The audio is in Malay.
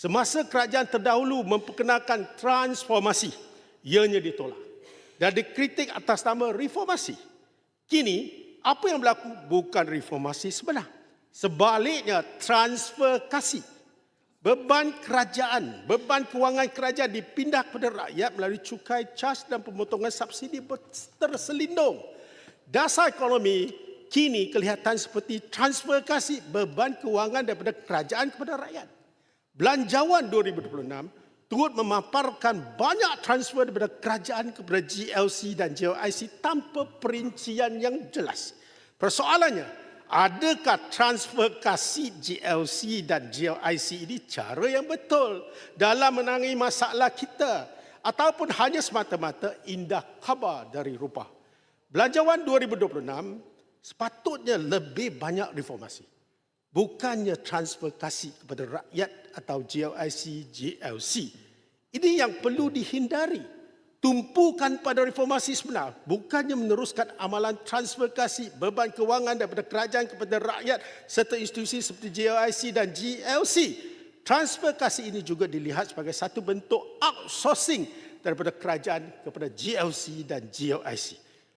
Semasa kerajaan terdahulu memperkenalkan transformasi, ianya ditolak dan dikritik atas nama reformasi. Kini, apa yang berlaku bukan reformasi sebenar. Sebaliknya, transfer kasih. Beban kerajaan, beban kewangan kerajaan dipindah kepada rakyat melalui cukai, cas dan pemotongan subsidi terselindung. Dasar ekonomi kini kelihatan seperti transfer kasih beban kewangan daripada kerajaan kepada rakyat. Belanjawan 2026 turut memaparkan banyak transfer daripada kerajaan kepada GLC dan GLIC tanpa perincian yang jelas. Persoalannya, adakah transfer kasih GLC dan GLIC ini cara yang betul dalam menangani masalah kita ataupun hanya semata-mata indah khabar dari rupa? Belanjawan 2026 sepatutnya lebih banyak reformasi bukannya transfer kasih kepada rakyat atau GLIC, GLC. Ini yang perlu dihindari. Tumpukan pada reformasi sebenar bukannya meneruskan amalan transfer kasih beban kewangan daripada kerajaan kepada rakyat serta institusi seperti GLIC dan GLC. Transfer kasih ini juga dilihat sebagai satu bentuk outsourcing daripada kerajaan kepada GLC dan GLIC.